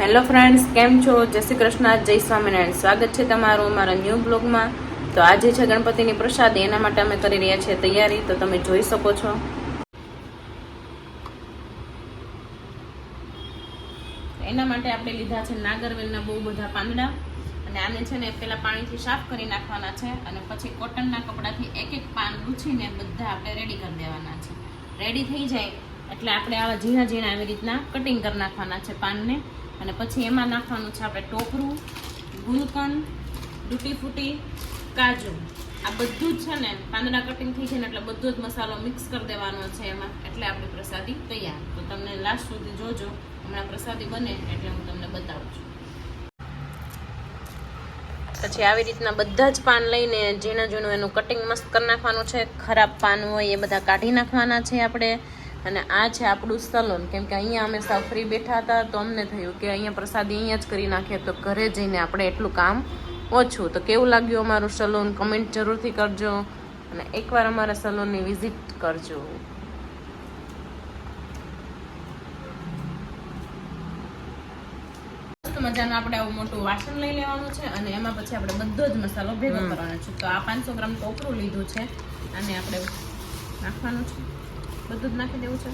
Hello friends, કેમ છો? જય શ્રી કૃષ્ણ, જય સ્વામિનારાયણ. સ્વાગત છે તમારું અમારા ન્યૂ બ્લોગમાં. તો આજે છે ગણપતિની પ્રસાદી, એના માટે અમે કરી રહ્યા છીએ તૈયારી. તો તમે જોઈ શકો છો. એના માટે આપણે લીધા છે નાગરવેલના બહુ બધા પાંદડા. અને આને છે ને પહેલાં પાણીથી સાફ કરી નાખવાના છે અને પછી કોટનના કપડાથી એક એક પાન લૂછીને બધા આપણે રેડી કરી દેવાના છે. રેડી થઈ જાય એટલે આપણે આવા ઝીણા ઝીણા આવી રીતના કટિંગ કરી નાખવાના છે પાનને. અને પછી એમાં નાખવાનું છે આપણે ટોપરું ગુલકંદ ડૂટી ફૂટી, કાજુ. આ બધું જ છે ને, પાંદડા કટિંગ થઈ છે ને એટલે બધો જ મસાલો મિક્સ કરી દેવાનો છે એમાં. એટલે આપણી પ્રસાદી તૈયાર. તો તમને લાસ્ટ સુધી જોજો. હમણાં પ્રસાદી બને એટલે હું તમને બતાવું છું. પછી આવી રીતના બધા જ પાન લઈને ઝીણા ઝીણું એનું કટિંગ મસ્ત કરી નાખવાનું છે. ખરાબ પાન હોય એ બધા કાઢી નાખવાના છે આપણે. અને આ છે આપણું સલોન. કેમ કે અહીંયા અમે સાવ ફ્રી બેઠા હતા તો અમને થયું કે અહીંયા પ્રસાદી અહીંયા જ કરી નાખીએ તો ઘરે જઈને આપણે એટલું કામ ઓછું. તો કેવું લાગ્યું અમારું સલોન? કમેન્ટ જરૂરથી કરજો અને એકવાર અમારા સલોનની વિઝિટ કરજો. મજાનું આપણે આવું મોટું વાસણ લઈ લેવાનું છે અને એમાં પછી આપણે બધો જ મસાલો ભેગો કરવાનો છે. તો આ પાંચસો ગ્રામ ટોપરું લીધું છે અને આપણે નાખવાનું છે. બધું જ નાખી દેવું છે.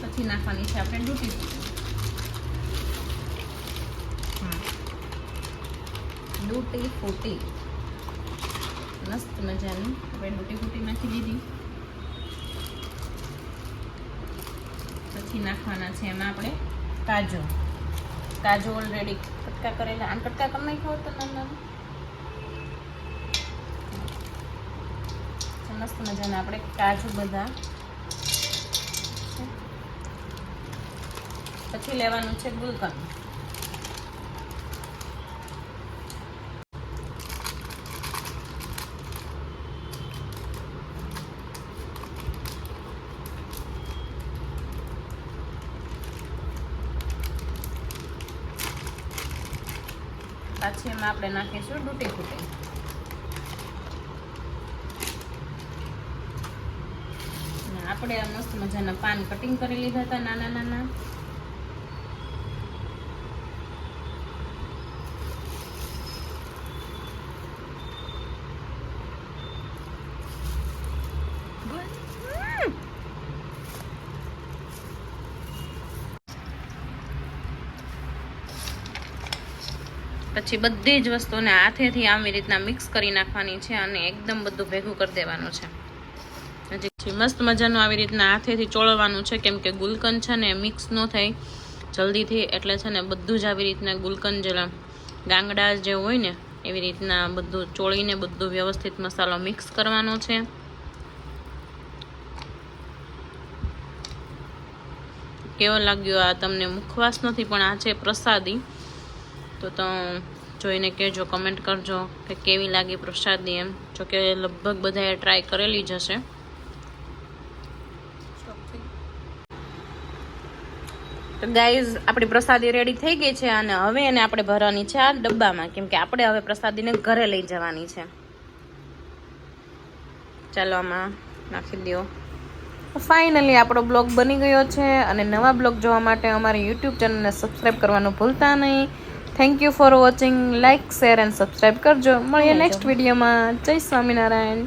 પછી નાખવાની છે આપણે ડૂટી. ડૂટી ફૂટી. મસ્ત મજાની. આપણે ડૂટી ફૂટી નાખી દીધી. પછી નાખવાના છે એમાં આપણે કાજુ. કાજુ ઓલરેડી કટકા કરેલા. આમ કટકા કરી નાખ્યો હતો નાના. મસ્ત મજાના. આપણે કાજુ બધા પછી લેવાનું છે ગુલકંદ. પાછી એમાં આપણે નાખીશું ડૂટી ફૂટી. આપણે આ મસ્ત મજાના પાન કટિંગ કરી લીધા હતા નાના નાના. પછી બધી જ વસ્તુને હાથેથી આવી રીતના મિક્સ કરી નાખવાની છે અને એકદમ બધું ભેગું કરી દેવાનું છે. પછી મસ્ત મજાનું આવી રીતના હાથેથી ચોળવાનું છે, કેમ કે ગુલકંદ છે ને મિક્સ ન થાય જલ્દીથી, એટલે છે ને બધું જ આવી રીતના ગુલકંદ જેલા ગાંગડા જે હોય ને, એવી રીતના બધું ચોળીને બધું વ્યવસ્થિત મસાલો મિક્સ કરવાનો છે. કેવો લાગ્યો આ તમને મુખવાસ નથી, પણ આ છે પ્રસાદી. તો જોઈને કહેજો કમેન્ટ કરજો કે કેવી લાગી પ્રસાદી એમ. જોકે લગભગ બધાએ ટ્રાય કરેલી જ હશે. ગાઈઝ આપણી પ્રસાદી રેડી થઈ ગઈ છે અને હવે એને આપણે ભરવાની છે આ ડબ્બામાં. કેમ કે આપણે હવે પ્રસાદીને ઘરે લઈ જવાની છે. ચાલો આમાં નાખી દો ફાઇનલી આપણો બ્લોગ બની ગયો છે અને નવા બ્લોગ જોવા માટે અમારી યુટ્યુબ ચેનલને સબસ્ક્રાઈબ કરવાનું ભૂલતા નહીં. Thank you for watching like share and subscribe કરજો. મળીએ નેક્સ્ટ વિડીયોમાં જય સ્વામિનારાયણ.